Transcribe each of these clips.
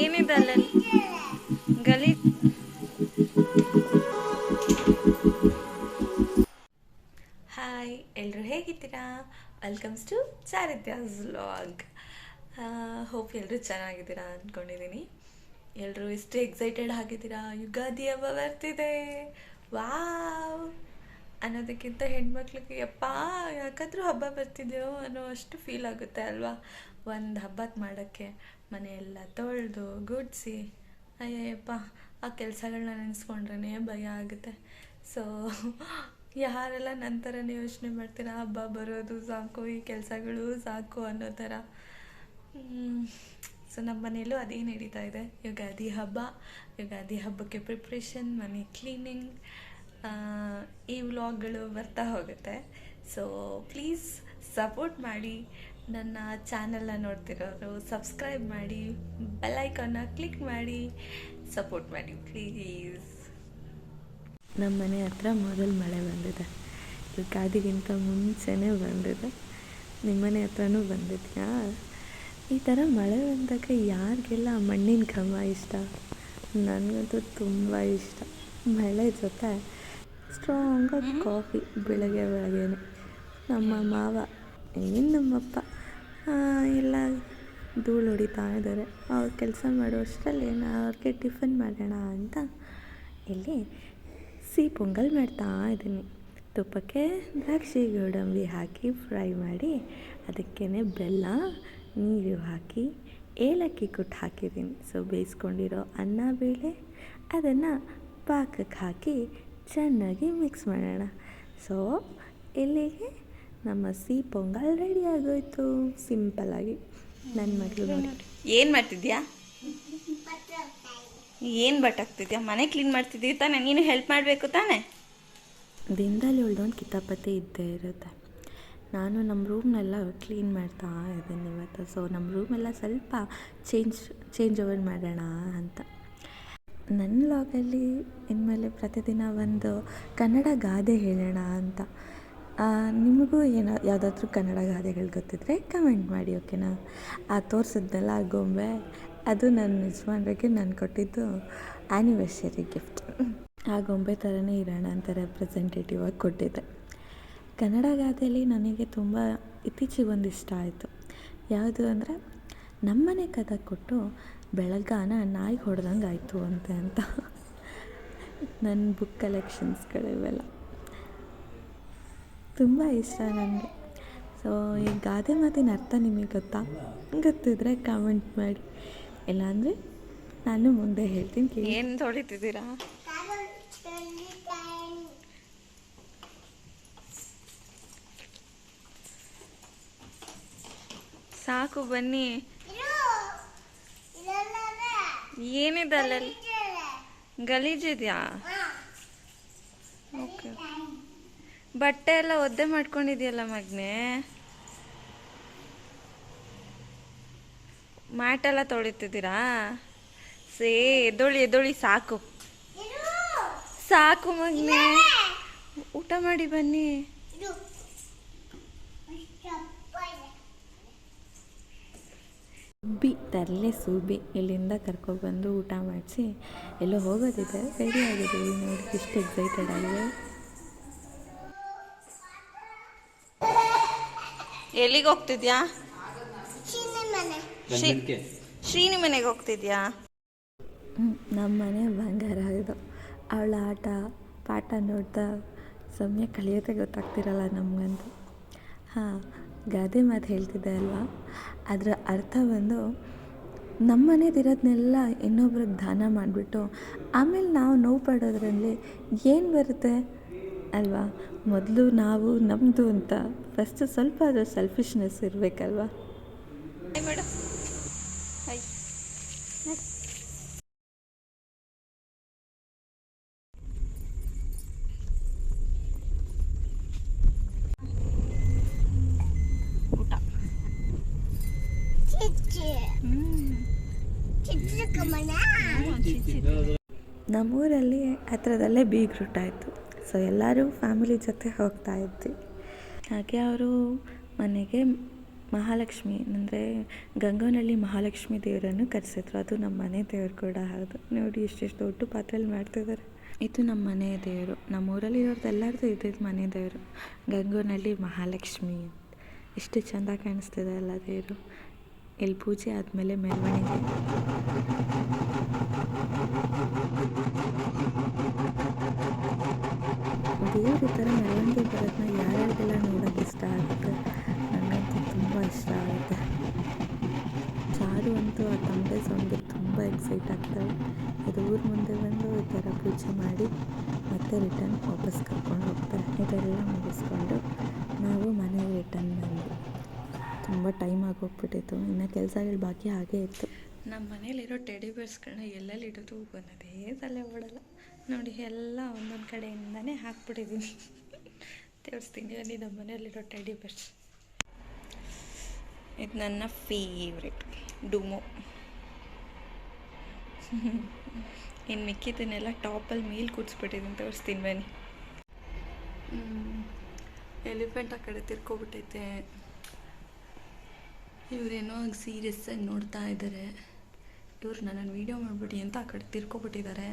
ಏನಿದೆ ಗಲಿ ಹಾಯ್ ಎಲ್ಲರೂ ಹೇಗಿದ್ದೀರಾ? Welcomes to Charithya's vlog. Hope ಎಲ್ಲರೂ ಚೆನ್ನಾಗಿದ್ದೀರಾ ಅಂದ್ಕೊಂಡಿದ್ದೀನಿ ಎಲ್ಲರೂ ಎಷ್ಟು ಎಕ್ಸೈಟೆಡ್ ಆಗಿದ್ದೀರಾ? ಯುಗಾದಿ ಹಬ್ಬ ಬರ್ತಿದೆ. ವಾವ್. ಅನ್ನೋದಕ್ಕಿಂತ ಹೆಣ್ಮಕ್ಳಿಗೆ, ಯಪ್ಪ, ಯಾಕಾದರೂ ಹಬ್ಬ ಬರ್ತಿದೆಯೋ ಅನ್ನೋ ಅಷ್ಟು ಫೀಲ್ ಆಗುತ್ತೆ ಅಲ್ವಾ? ಒಂದು ಹಬ್ಬಕ್ಕೆ ಮಾಡೋಕ್ಕೆ ಮನೆಯೆಲ್ಲ ತೊಳೆದು ಗುಡಿಸಿ ಅಯ್ಯಪ್ಪ ಆ ಕೆಲಸಗಳನ್ನ ನೆನೆಸ್ಕೊಂಡ್ರೇ ಭಯ ಆಗುತ್ತೆ. ಸೊ ಯಾರೆಲ್ಲ ನಂತರನೇ ಯೋಚನೆ ಮಾಡ್ತೀರಾ, ಹಬ್ಬ ಬರೋದು ಸಾಕು, ಈ ಕೆಲಸಗಳು ಸಾಕು ಅನ್ನೋ ಥರ? ಸೊ ನಮ್ಮ ಮನೆಯಲ್ಲೂ ಅದೇ ನಡೀತಾ ಇದೆ. ಯುಗಾದಿ ಹಬ್ಬ, ಯುಗಾದಿ ಹಬ್ಬಕ್ಕೆ ಪ್ರಿಪ್ರೇಷನ್ ಮನೆ ಕ್ಲೀನಿಂಗ್ ಈ ವ್ಲಾಗ್ಗಳು ಬರ್ತಾ ಹೋಗುತ್ತೆ. ಸೊ ಪ್ಲೀಸ್ ಸಪೋರ್ಟ್ ಮಾಡಿ ನನ್ನ ಚಾನಲ್ನ ನೋಡ್ತಿರೋರು ಸಬ್ಸ್ಕ್ರೈಬ್ ಮಾಡಿ ಬೆಲ್ಲೈಕನ್ನ ಕ್ಲಿಕ್ ಮಾಡಿ ಸಪೋರ್ಟ್ ಮಾಡಿ ಪ್ಲೀಸ್ ನಮ್ಮ ಮನೆ ಹತ್ರ ಮೊದಲು ಮಳೆ ಬಂದಿದೆ. ಯುಗಾದಿಗಿಂತ ಮುಂಚೆನೇ ಬಂದಿದೆ. ನಿಮ್ಮ ಮನೆ ಹತ್ರನೂ ಬಂದಿದೆಯಾ? ಈ ಥರ ಮಳೆ ಬಂದಾಗ ಯಾರಿಗೆಲ್ಲ ಮಣ್ಣಿನ ಘಮ ಇಷ್ಟ? ನನಗಂತೂ ತುಂಬ ಇಷ್ಟ. ಮಳೆ ಜೊತೆ ಸ್ಟ್ರಾಂಗಾಗಿ ಕಾಫಿ ಬೆಳಗ್ಗೆ ಬೆಳಗ್ಗೆನೆ ನಮ್ಮ ಮಾವ ಏನು ನಮ್ಮಪ್ಪ ಎಲ್ಲ ಧೂಳು ಹೊಡಿತಾ ಇದ್ದಾರೆ. ಅವ್ರು ಕೆಲಸ ಮಾಡೋ ಅಷ್ಟರಲ್ಲಿ ಅವ್ರಿಗೆ ಟಿಫನ್ ಮಾಡೋಣ ಅಂತ ಇಲ್ಲಿ ಸಿಹಿ ಪೊಂಗಲ್ ಮಾಡ್ತಾ ಇದ್ದೀನಿ. ತುಪ್ಪಕ್ಕೆ ದ್ರಾಕ್ಷಿ ಗೋಡಂಬಿ ಹಾಕಿ ಫ್ರೈ ಮಾಡಿ ಅದಕ್ಕೇ ಬೆಲ್ಲ ನೀರು ಹಾಕಿ ಏಲಕ್ಕಿ ಕುಟ್ಟು ಹಾಕಿದ್ದೀನಿ. ಸೊ ಬೇಯಿಸ್ಕೊಂಡಿರೋ ಅನ್ನ ಬೇಳೆ ಅದನ್ನು ಪಾಕಕ್ಕೆ ಹಾಕಿ ಚೆನ್ನಾಗಿ ಮಿಕ್ಸ್ ಮಾಡೋಣ. ಸೊ ಇಲ್ಲಿಗೆ ನಮ್ಮ ಸಿಹಿ ಪೊಂಗಲ್ ರೆಡಿ ಆಗೋಯ್ತು. ಸಿಂಪಲ್ಲಾಗಿ ನನ್ನ ಮಗಳು ಏನು ಮಾಡ್ತಿದ್ಯಾ? ಏನು ಬಟಾಕ್ತಿದ್ಯಾ ಮನೆ ಕ್ಲೀನ್ ಮಾಡ್ತಿದ್ದೀವಿ ತಾನೆ. ನೀನು ಹೆಲ್ಪ್ ಮಾಡಬೇಕು ತಾನೆ? ದಿನದಲ್ಲಿ ಉಳ್ದೊಂದು ಕಿತಾಪತಿ ಇದ್ದೇ ಇರುತ್ತೆ. ನಾನು ನಮ್ಮ ರೂಮ್ನೆಲ್ಲ ಕ್ಲೀನ್ ಮಾಡ್ತಾ ಇದ್ದೀನಿ ಇವತ್ತು. ಸೊ ನಮ್ಮ ರೂಮೆಲ್ಲ ಸ್ವಲ್ಪ ಚೇಂಜ್ ಚೇಂಜ್ ಓವರ್ ಮಾಡೋಣ ಅಂತ. ನನ್ನ ಲಾಗಲ್ಲಿ ಇನ್ಮೇಲೆ ಪ್ರತಿದಿನ ಒಂದು ಕನ್ನಡ ಗಾದೆ ಹೇಳೋಣ ಅಂತ. ನಿಮಗೂ ಏನೋ ಯಾವುದಾದ್ರೂ ಕನ್ನಡ ಗಾದೆಗಳು ಗೊತ್ತಿದ್ರೆ ಕಮೆಂಟ್ ಮಾಡಿ ಓಕೆನಾ ಆ, ತೋರಿಸಿದ್ನಲ್ಲ ಆ ಗೊಂಬೆ, ಅದು ನನ್ನ ಯಜಮಾನ್ರಿಗೆ ನಾನು ಕೊಟ್ಟಿದ್ದು ಆ್ಯನಿವರ್ಸರಿ ಗಿಫ್ಟ್ ಆ ಗೊಂಬೆ ಥರನೇ ಇರೋಣ ಅಂತ ರೆಪ್ರೆಸೆಂಟೇಟಿವ್ ಆಗಿ ಕೊಟ್ಟಿದ್ದೆ. ಕನ್ನಡ ಗಾದೆಯಲ್ಲಿ ನನಗೆ ತುಂಬ ಇತ್ತೀಚೆಗೆ ಒಂದು ಇಷ್ಟ ಆಯಿತು. ಯಾವುದು ಅಂದರೆ ನಮ್ಮನೆ ಕದ ಕೊಟ್ಟು ಬೆಳಗಾನ ನಾಯಿ ಹೊಡೆದಂಗೆ ಆಯಿತು ಅಂತೆ. ಅಂತ ನನ್ನ ಬುಕ್ ಕಲೆಕ್ಷನ್ಸ್ಗಳು ಇವೆಲ್ಲ. ತುಂಬ ಇಷ್ಟ ನನಗೆ ಸೊ ಈ ಗಾದೆ ಮಾತಿನ ಅರ್ಥ ನಿಮಗೆ ಗೊತ್ತಾ? ಗೊತ್ತಿದ್ರೆ ಕಾಮೆಂಟ್ ಮಾಡಿ. ಇಲ್ಲಾಂದರೆ ನಾನು ಮುಂದೆ ಹೇಳ್ತೀನಿ ಏನು ತೊಳಿತಿದ್ದೀರಾ? ಸಾಕು ಬನ್ನಿ. ಏನಿದೆ ಅಲ್ಲಲ್ಲಿ? ಗಲೀಜಿದ್ಯಾ ಓಕೆ ಬಟ್ಟೆ ಎಲ್ಲ ಒದ್ದೆ ಮಾಡ್ಕೊಂಡಿದ್ಯಲ್ಲ ಮಗ್ನೆ? ಮ್ಯಾಟೆಲ್ಲ ತೊಳಿತಿದ್ದೀರಾ? ಸೇ ಎದ್ದೊಳಿ ಎದ್ದೊಳಿ ಸಾಕು. ಸಾಕು ಮಗ್ನೆ. ಊಟ ಮಾಡಿ ಬನ್ನಿ. ಸುಬ್ಬಿ ತರಲೆ ಸೂಬಿ ಇಲ್ಲಿಂದ ಕರ್ಕೊಬಂದು ಊಟ ಮಾಡಿಸಿ ಎಲ್ಲೋ ಹೋಗೋದಿದೆ. ರೆಡಿ ಆಗಿದ್ದೀವಿ ನೋಡಿ ಎಷ್ಟು ಎಕ್ಸೈಟೆಡ್ ಆಗಿದೆ ಎಲ್ಲಿಗೆ ಹೋಗ್ತಿದ್ಯಾ? ಶ್ರೀ- ಶ್ರೀನಿ ಮನೆಗೆ ಹೋಗ್ತಿದ್ಯಾ? ನಮ್ಮ ಮನೆ ಬಂಗಾರ ಇದು. ಅವಳ ಆಟ ಪಾಠ ನೋಡ್ತಾ ಸಮಯ ಕಳೆಯೋದೇ ಗೊತ್ತಾಗ್ತಿರಲ್ಲ ನಮಗಂತೂ. ಹಾಂ ಗಾದೆ ಮಾತು ಹೇಳ್ತಿದ್ದೆ ಅಲ್ವಾ? ಅದರ ಅರ್ಥ ಬಂದು ನಮ್ಮ ಮನೇದಿರೋದನ್ನೆಲ್ಲ ಇನ್ನೊಬ್ರಿಗೆ ದಾನ ಮಾಡಿಬಿಟ್ಟು ಆಮೇಲೆ ನಾವು ನೋವು ಪಡೋದ್ರಲ್ಲಿ ಏನು ಬರುತ್ತೆ ಅಲ್ವಾ? ಮೊದಲು ನಾವು ನಮ್ಮದು ಅಂತ ಫಸ್ಟ್ ಸ್ವಲ್ಪ ಅದರ ಸೆಲ್ಫಿಶ್ನೆಸ್ ಇರಬೇಕಲ್ವಾ ಮೇಡ ಹಾಯ್ ಊಟ ನಮ್ಮೂರಲ್ಲಿ ಹತ್ರದಲ್ಲೇ ಬೀಗ್ರೂಟ ಆಯಿತು. ಸೊ ಎಲ್ಲರೂ ಫ್ಯಾಮಿಲಿ ಜೊತೆ ಹೋಗ್ತಾ ಇದ್ವಿ. ಹಾಗೆ ಅವರು ಮನೆಗೆ ಮಹಾಲಕ್ಷ್ಮಿ, ಅಂದರೆ ಗಂಗೋನಳ್ಳಿ ಮಹಾಲಕ್ಷ್ಮಿ ದೇವರನ್ನು ಕರೆಸಿದ್ರು. ಅದು ನಮ್ಮ ಮನೆ ದೇವರು ಕೂಡ, ಹೌದು. ನೋಡಿ, ಎಷ್ಟೆಷ್ಟು ದೊಡ್ಡ ಪಾತ್ರೆಯಲ್ಲಿ ಮಾಡ್ತಿದ್ದಾರೆ. ಇದು ನಮ್ಮ ಮನೆ ದೇವರು. ನಮ್ಮೂರಲ್ಲಿ ಇರೋದು ಎಲ್ಲರದ್ದು ಇದ್ದಿದ್ದು ಮನೆ ದೇವರು. ಗಂಗೋನಳ್ಳಿ ಮಹಾಲಕ್ಷ್ಮಿ. ಎಷ್ಟು ಚೆಂದ ಕಾಣಿಸ್ತಿದೆ ಎಲ್ಲ ದೇವರು. ಇಲ್ಲಿ ಪೂಜೆ ಆದಮೇಲೆ ಮೆರವಣಿಗೆ. ದೇವ್ರ ಥರ ಮೆರವಣಿಗೆ ಬರೋದನ್ನ ಯಾರ್ಯಾರಿಗೆಲ್ಲ ನೋಡೋಕ್ಕೆ ಇಷ್ಟ ಆಗುತ್ತೆ? ನನಗಂತೂ ತುಂಬ ಇಷ್ಟ ಆಗುತ್ತೆ. ಚಾರು ಅಂತೂ ಆ ತಂಬೆ ಸೌಂಡ್ಗೆ ತುಂಬ ಎಕ್ಸೈಟ್ ಆಗ್ತವೆ ಅದು ಊರ ಮುಂದೆ ಬಂದು ಈ ಥರ ಪೂಜೆ ಮಾಡಿ ಮತ್ತೆ ರಿಟರ್ನ್ ವಾಪಸ್ ಕರ್ಕೊಂಡು ಹೋಗ್ತಾರೆ. ಇದೆಲ್ಲ ಮುಗಿಸ್ಕೊಂಡು ನಾವು ಮನೆಗೆ ರಿಟರ್ನ್ ಬಂದ್ವಿ. ತುಂಬ ಟೈಮ್ ಆಗೋಗ್ಬಿಟ್ಟಿತ್ತು, ಇನ್ನು ಕೆಲಸಗಳು ಬಾಕಿ ಹಾಗೇ ಇತ್ತು. ನಮ್ಮ ಮನೇಲಿರೋ ಟೆಡಿ ಬೇರ್ಸ್ಗಳನ್ನ ಎಲ್ಲೆಲ್ಲಿ ಇಡೋದು ಅನ್ನೋದೇ ತಲೆ ಓಡಲ್ಲ. ನೋಡಿ, ಎಲ್ಲ ಒಂದೊಂದು ಕಡೆಯಿಂದನೇ ಹಾಕ್ಬಿಟ್ಟಿದ್ದೀನಿ ತೋರಿಸ್ತೀನಿ ಅಲ್ಲಿ ನಮ್ಮ ಮನೇಲಿರೋ ಟೆಡಿ ಬೇರ್ಸ್. ಇದು ನನ್ನ ಫೇವ್ರೆಟ್ ಡುಮೋ. ಇನ್ನು ಮಿಕ್ಕಿದ್ದನ್ನೆಲ್ಲ ಟಾಪಲ್ಲಿ ಮೀಲ್ ಕೂಡಿಸ್ಬಿಟ್ಟಿದ್ದೀನಿ ತೋರಿಸ್ತೀನಿ, ಬನ್ನಿ. ಎಲಿಫೆಂಟ್ ಆ ಕಡೆ ತಿರ್ಕೊಬಿಟ್ಟೈತೆ. ಇವರೇನೋ ಸೀರಿಯಸ್ ಆಗಿ ನೋಡ್ತಾ ಇದ್ದಾರೆ ಇವ್ರು ನನ್ನನ್ನು ವೀಡಿಯೋ ಮಾಡಿಬಿಡಿ ಅಂತ ಆ ಕಡೆ ತಿರ್ಕೊಬಿಟ್ಟಿದ್ದಾರೆ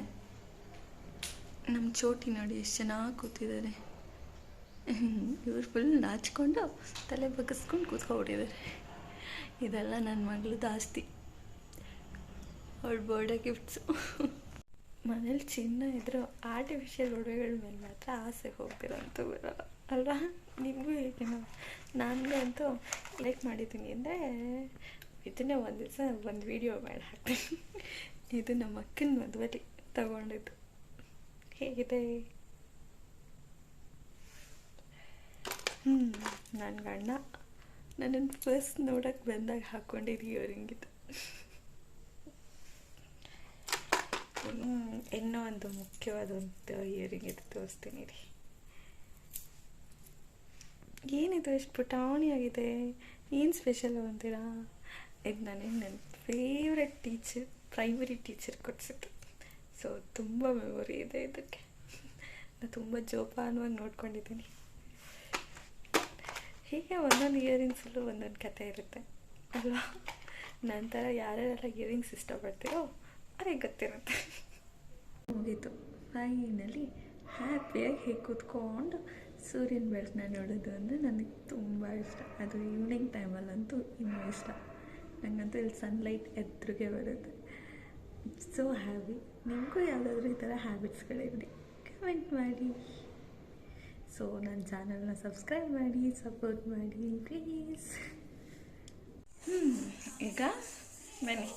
ನಮ್ಮ ಚೋಟಿ ನೋಡಿ ಎಷ್ಟು ಚೆನ್ನಾಗಿ ಕೂತಿದ್ದಾರೆ ಇವ್ರು ಫುಲ್ ನಾಚ್ಕೊಂಡು ತಲೆ ಬಗ್ಗಿಸ್ಕೊಂಡು ಕೂತ್ಕೊಬಿಟ್ಟಿದ್ದಾರೆ ಇದೆಲ್ಲ ನನ್ನ ಮಗಳು ಜಾಸ್ತಿ. ಅವಳ ಬರ್ಡೇ ಗಿಫ್ಟ್ಸು ಮನೇಲಿ ಚಿನ್ನ ಇದ್ದರೂ ಆರ್ಟಿಫಿಷಿಯಲ್ ಒಡವೆಗಳ ಮೇಲೆ ಮಾತ್ರ ಆಸೆ ಹೋಗ್ತಿರೋಂಥ ಬರೋಲ್ಲ ಅಲ್ವಾ? ನಿಮಗೂ ಹೇಗೇನೋ ನನಗೆ ಅಂತೂ ಲೈಕ್ ಮಾಡಿದ್ದೀನಿ ಅಂದರೆ ಇದನ್ನೇ ಒಂದು ದಿವಸ ಒಂದು ವೀಡಿಯೋ ಮಾಡಿ ಹಾಕ್ತೀನಿ. ಇದು ನಮ್ಮ ಅಕ್ಕನ ಮದುವೆಲಿ ತಗೊಂಡಿದ್ದು. ಹೇಗಿದೆ? ಹ್ಞೂ ನನ್ನ ಗಂಡ ನನ್ನನ್ನು ಫಸ್ಟ್ ನೋಡೋಕ್ಕೆ ಬಂದಾಗ ಹಾಕ್ಕೊಂಡಿದ್ದು ಇಯರಿಂಗಿದ್ದು ಹ್ಮ್, ಇನ್ನೂ ಒಂದು ಮುಖ್ಯವಾದ ಒಂದು ಇಯರಿಂಗ್ ಇದು ತೋರಿಸ್ತೀನಿ ರೀ ಏನಿದು ಎಷ್ಟು ಪುಟಾವಣಿಯಾಗಿದೆ ಏನು ಸ್ಪೆಷಲ್ ಅಂತೀರಾ? ಇದು ನನಗೆ ನನ್ನ ಫೇವ್ರೆಟ್ ಟೀಚರ್ ಪ್ರೈಮರಿ ಟೀಚರ್ ಕೊಡಿಸಿದ್ದು. ಸೊ ತುಂಬ ಮೆಮೊರಿ ಇದೆ ಇದಕ್ಕೆ. ನಾನು ತುಂಬ ಜೋಪಾನವಾಗಿ ನೋಡ್ಕೊಂಡಿದ್ದೀನಿ. ಹೀಗೆ ಒಂದೊಂದು ಇಯರಿಂಗ್ಸಲ್ಲೂ ಒಂದೊಂದು ಕತೆ ಇರುತ್ತೆ, ಅಲ್ವಾ? ನಂತರ ಯಾರ್ಯಾರೆಲ್ಲ ಇಯರಿಂಗ್ಸ್ ಇಷ್ಟಪಡ್ತೀರೋ, ಅವ್ರಿಗೆ ಗೊತ್ತಿರುತ್ತೆ. ಮುಗೀತು. ಫೈನಲಿ ಹ್ಯಾಪಿಯಾಗಿ ಹೇಗೆ ಕೂತ್ಕೊಂಡು ಸೂರ್ಯನ ಬೆಳಕನ್ನ ನೋಡೋದು ಅಂದರೆ ನನಗೆ ತುಂಬ ಇಷ್ಟ. ಅದು ಈವ್ನಿಂಗ್ ಟೈಮಲ್ಲಂತೂ ಇನ್ನೂ ಇಷ್ಟ. ನನಗಂತೂ ಇಲ್ಲಿ ಸನ್ಲೈಟ್ ಎದುರಿಗೆ ಬರುತ್ತೆ. ಸೊ ಹ್ಯಾಬಿ ನಿಮಗೂ ಯಾವುದಾದ್ರೂ ಈ ಥರ ಹ್ಯಾಬಿಟ್ಸ್ಗಳಿರಲಿ ಕಮೆಂಟ್ ಮಾಡಿ. ಸೊ ನನ್ನ ಚಾನಲ್ನ ಸಬ್ಸ್ಕ್ರೈಬ್ ಮಾಡಿ ಸಪೋರ್ಟ್ ಮಾಡಿ ಪ್ಲೀಸ್ ಈಗ ಬನ್ನಿ.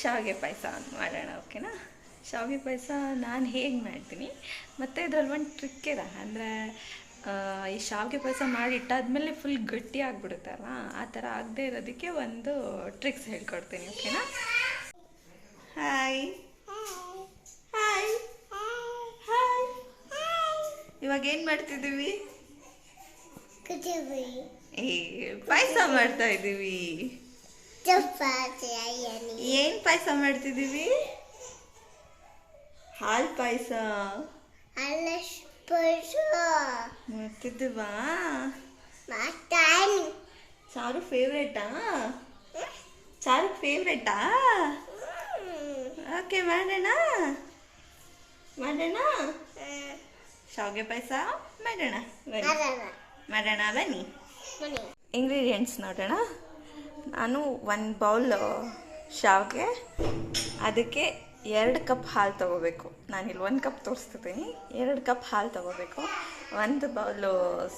ಶಾವಿಗೆ ಪಾಯಸ ಮಾಡೋಣ ಓಕೆನಾ ಶಾವಿಗೆ ಪಾಯಸ ನಾನು ಹೇಗೆ ಮಾಡ್ತೀನಿ. ಮತ್ತು ಇದ್ರಲ್ಲಿ ಒಂದು ಟ್ರಿಕ್ ಇದೆ. ಅಂದರೆ ಈ ಶಾವಿಗೆ ಪಾಯಸ ಮಾಡಿಟ್ಟಾದ್ಮೇಲೆ ಫುಲ್ ಗಟ್ಟಿ ಆಗಿಬಿಡುತ್ತಲ್ಲ ಆ ಥರ ಆಗದೆ ಇರೋದಕ್ಕೆ ಒಂದು ಟ್ರಿಕ್ಸ್ ಹೇಳ್ಕೊಡ್ತೀನಿ ಓಕೆನಾ ಹಾಯ್ ಹಾಯ್ ಹಾಯ್ ಇವಾಗ ಏನು ಮಾಡ್ತಿದ್ದೀವಿ. ಏ ಪಾಯಸ ಮಾಡ್ತಾ ಇದ್ದೀವಿ. ಏನು ಪಾಯಸ ಮಾಡ್ತಿದ್ದೀವಿ? ಹಾಲು ಪಾಯಸ. ಮಾಡ್ತಿದ್ದೀವಾ. ಚಾರು ಫೇವ್ರೇಟಾ ಸಾರು ಫೇವ್ರೇಟಾ ಓಕೆ ಮಾಡೋಣ? ಮಾಡೋಣ? ಶಾವಿಗೆ ಪಾಯಸ? ಮಾಡೋಣ. ಮಾಡೋಣ. ಬನ್ನಿ. ಇಂಗ್ರೀಡಿಯೆಂಟ್ಸ್ ನೋಡೋಣ. ನಾನು ಒಂದು ಬೌಲ್ ಶಾವಿಗೆ. ಅದಕ್ಕೆ ಎರಡು ಕಪ್ ಹಾಲು ತೊಗೋಬೇಕು. ಇಲ್ಲಿ ಒಂದು ಕಪ್ ತೋರಿಸ್ತಿದ್ದೀನಿ. ಎರಡು ಕಪ್ ಹಾಲು ತೊಗೋಬೇಕು. ಒಂದು ಬೌಲು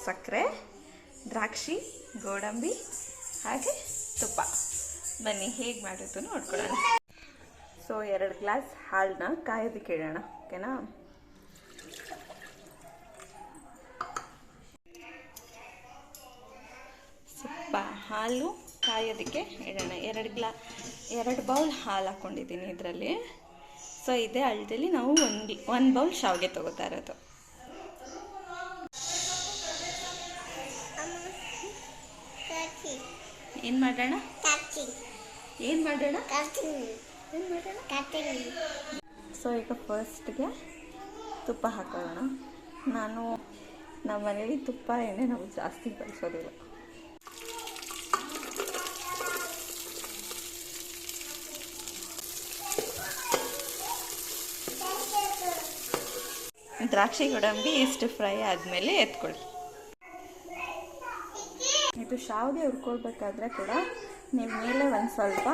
ಸಕ್ಕರೆ, ದ್ರಾಕ್ಷಿ, ಗೋಡಂಬಿ, ಹಾಗೆ ತುಪ್ಪ. ಬನ್ನಿ, ಹೇಗೆ ಮಾಡೋದು ನೋಡ್ಕೊಳ್ಳೋಣ. ಸೊ ಎರಡು ಗ್ಲಾಸ್ ಹಾಲನ್ನ ಕಾಯೋದಕ್ಕೆ ಇಡೋಣ ಓಕೆನಾ? ಸ್ವಲ್ಪ ಹಾಲು ಕಾಯೋದಕ್ಕೆ ಇಡೋಣ ಎರಡು ಗ್ಲಾ ಎರಡು ಬೌಲ್ ಹಾಲು ಹಾಕ್ಕೊಂಡಿದ್ದೀನಿ ಇದರಲ್ಲಿ. ಸೊ ಇದೇ, ಅಳದಲ್ಲಿ ನಾವು ಒಂದು ಒಂದು ಬೌಲ್ ಶಾವಿಗೆ ತೊಗೋತಾ ಇರೋದು. ಏನು ಮಾಡೋಣ. ಏನು ಮಾಡೋಣ. ಏನು ಮಾಡೋಣ. ಸೊ ಈಗ ಫಸ್ಟ್ಗೆ ತುಪ್ಪ ಹಾಕೋಣ ನಾನು ನಮ್ಮ ಮನೇಲಿ ತುಪ್ಪ ಏನೇ ನಾವು ಜಾಸ್ತಿ ಬಳಸೋದಿಲ್ಲ ದ್ರಾಕ್ಷಿ ಗೋಡಂಬಿ ಇಷ್ಟು ಫ್ರೈ ಆದಮೇಲೆ ಎತ್ಕೊಳ್ಳಿ. ಇದು ಶಾವಿಗೆ ಹುರ್ಕೊಳ್ಬೇಕಾದ್ರೆ ಕೂಡ ನೀವು ಮೇಲೆ ಒಂದು ಸ್ವಲ್ಪ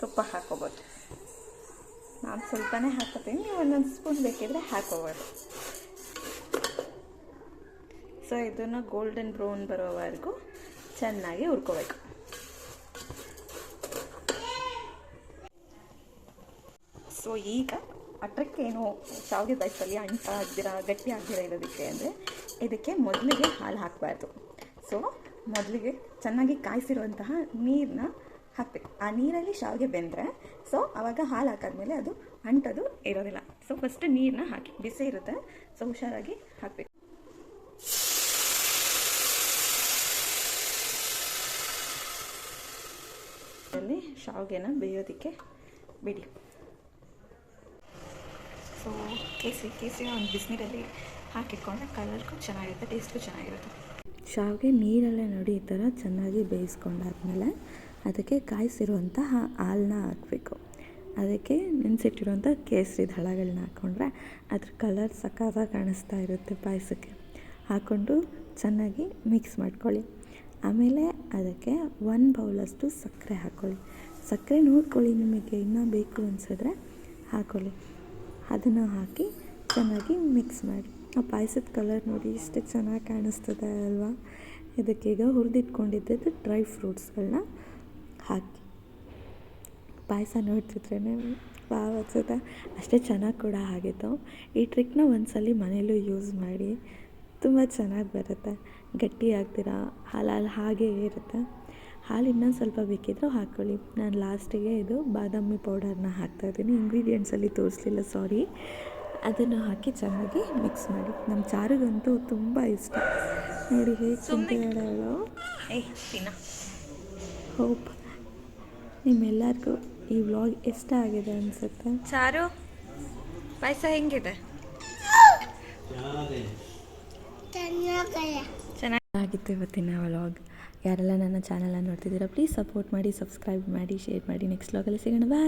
ತುಪ್ಪ ಹಾಕೋಬೋದು ನಾನು ಸ್ವಲ್ಪನೇ ಹಾಕೋತೀನಿ ನೀವು ಒಂದೊಂದು ಸ್ಪೂನ್ ಬೇಕಿದ್ರೆ ಹಾಕೋಬೋದು ಸೊ ಇದನ್ನು ಗೋಲ್ಡನ್ ಬ್ರೌನ್ ಬರೋವರೆಗೂ ಚೆನ್ನಾಗಿ ಹುರ್ಕೋಬೇಕು. ಸೊ ಈಗ ಅಟ್ರಕ್ಕೇನು ಶಾವಿಗೆ ಪಾಯಸದಲ್ಲಿ ಅಂಟ ಆಗ್ದಿರ ಗಟ್ಟಿ ಆಗ್ದಿರ ಇರೋದಕ್ಕೆ ಅಂದರೆ ಇದಕ್ಕೆ ಮೊದಲಿಗೆ ಹಾಲು ಹಾಕಬಾರ್ದು. ಸೊ ಮೊದಲಿಗೆ ಚೆನ್ನಾಗಿ ಕಾಯಿಸಿರುವಂತಹ ನೀರನ್ನ ಹಾಕಬೇಕು. ಆ ನೀರಲ್ಲಿ ಶಾವಿಗೆ ಬೆಂದರೆ ಸೊ ಆವಾಗ ಹಾಲು ಹಾಕಾದ್ಮೇಲೆ ಅದು ಅಂಟದು ಇರೋದಿಲ್ಲ. ಸೊ ಫಸ್ಟ್ ನೀರನ್ನ ಹಾಕಿ, ಬಿಸಿ ಇರುತ್ತೆ. ಸೊ ಹುಷಾರಾಗಿ ಹಾಕಬೇಕು. ಶಾವಿಗೆನ ಬೇಯೋದಕ್ಕೆ ಬಿಡಿ. ಸೊ ಕೇಸರಿ ಕೇಸರಿ ಒಂದು ಬಿಸಿನೀರಲ್ಲಿ ಹಾಕಿಟ್ಕೊಂಡ್ರೆ ಕಲರ್ಗೂ ಚೆನ್ನಾಗಿರುತ್ತೆ ಟೇಸ್ಟು ಚೆನ್ನಾಗಿರುತ್ತೆ. ಶಾವಿಗೆ ನೀರಲ್ಲೇ ನೋಡಿ ಈ ಥರ ಚೆನ್ನಾಗಿ ಬೇಯಿಸ್ಕೊಂಡಾದ್ಮೇಲೆ ಅದಕ್ಕೆ ಕಾಯಿಸಿರುವಂಥ ಹಾಲನ್ನ ಹಾಕಬೇಕು. ಅದಕ್ಕೆ ನೆನೆಸಿಟ್ಟಿರುವಂಥ ಕೇಸರಿ ದಳಗಳನ್ನ ಹಾಕ್ಕೊಂಡ್ರೆ ಅದ್ರ ಕಲರ್ ಸಖತ್ತಾಗಿ ಕಾಣಿಸ್ತಾ ಇರುತ್ತೆ ಪಾಯಸಕ್ಕೆ. ಹಾಕ್ಕೊಂಡು ಚೆನ್ನಾಗಿ ಮಿಕ್ಸ್ ಮಾಡ್ಕೊಳ್ಳಿ. ಆಮೇಲೆ ಅದಕ್ಕೆ ಒಂದು ಬೌಲಷ್ಟು ಸಕ್ಕರೆ ಹಾಕ್ಕೊಳ್ಳಿ. ಸಕ್ಕರೆ ನೋಡ್ಕೊಳ್ಳಿ ನಿಮಗೆ ಇನ್ನೂ ಬೇಕು ಅನಿಸಿದ್ರೆ ಹಾಕ್ಕೊಳ್ಳಿ. ಅದನ್ನು ಹಾಕಿ ಚೆನ್ನಾಗಿ ಮಿಕ್ಸ್ ಮಾಡಿ. ಆ ಪಾಯಸದ ಕಲರ್ ನೋಡಿ ಎಷ್ಟು ಚೆನ್ನಾಗಿ ಕಾಣಿಸ್ತದೆ ಅಲ್ವಾ? ಇದಕ್ಕೀಗ ಹುರಿದಿಟ್ಕೊಂಡಿದ್ದು ಡ್ರೈ ಫ್ರೂಟ್ಸ್ಗಳನ್ನ ಹಾಕಿ. ಪಾಯಸ ನೋಡ್ತಿದ್ರೇ ಅನ್ಸುತ್ತೆ. ಅಷ್ಟೇ ಚೆನ್ನಾಗಿ ಕೂಡ ಆಗಿತ್ತು ಈ ಟ್ರಿಕ್ನ ಒಂದ್ಸಲಿ ಮನೇಲೂ ಯೂಸ್ ಮಾಡಿ. ತುಂಬ ಚೆನ್ನಾಗಿ ಬರುತ್ತೆ. ಗಟ್ಟಿ ಆಗ್ತೀರಾ? ಹಾಲಲ್ಲಿ ಹಾಗೇ ಇರುತ್ತೆ. ಹಾಲು ಇನ್ನೊಂದು ಸ್ವಲ್ಪ ಬೇಕಿದ್ರೂ ಹಾಕ್ಕೊಳ್ಳಿ ನಾನು ಲಾಸ್ಟಿಗೆ ಇದು ಬಾದಾಮಿ ಪೌಡರ್ನ ಹಾಕ್ತಾಯಿದ್ದೀನಿ ಇಂಗ್ರೀಡಿಯೆಂಟ್ಸಲ್ಲಿ ತೋರಿಸಲಿಲ್ಲ ಸಾರಿ ಅದನ್ನು ಹಾಕಿ ಚೆನ್ನಾಗಿ ಮಿಕ್ಸ್ ಮಾಡಿ. ನಮ್ಮ ಚಾರಿಗಂತೂ ತುಂಬ ಇಷ್ಟ. ನೋಡಿ ಹೇಗೆ ಚಿಂತೆ ಹೇಳೋ ಏಯ್ ತಿನ್ನ. ಹೋಪ್ ನಿಮ್ಮೆಲ್ಲರಿಗೂ ಈ ವ್ಲಾಗ್ ಇಷ್ಟ ಆಗಿದೆ ಅನಿಸುತ್ತೆ. ಚಾರು ಪಾಯಸ ಹೆಂಗಿದೆ? ಚೆನ್ನಾಗಿತ್ತು ಚೆನ್ನಾಗಿ ಇವತ್ತಿನ ವ್ಲಾಗ್ ಯಾರೆಲ್ಲ ನನ್ನ ಚಾನಲನ್ನು ನೋಡ್ತಿದ್ದೀರಾ ಪ್ಲೀಸ್ ಸಪೋರ್ಟ್ ಮಾಡಿ ಸಬ್ಸ್ಕ್ರೈಬ್ ಮಾಡಿ ಶೇರ್ ಮಾಡಿ. ನೆಕ್ಸ್ಟ್ ವ್ಲಾಗಲ್ಲಿ ಸಿಗೋಣ. ಬಾಯ್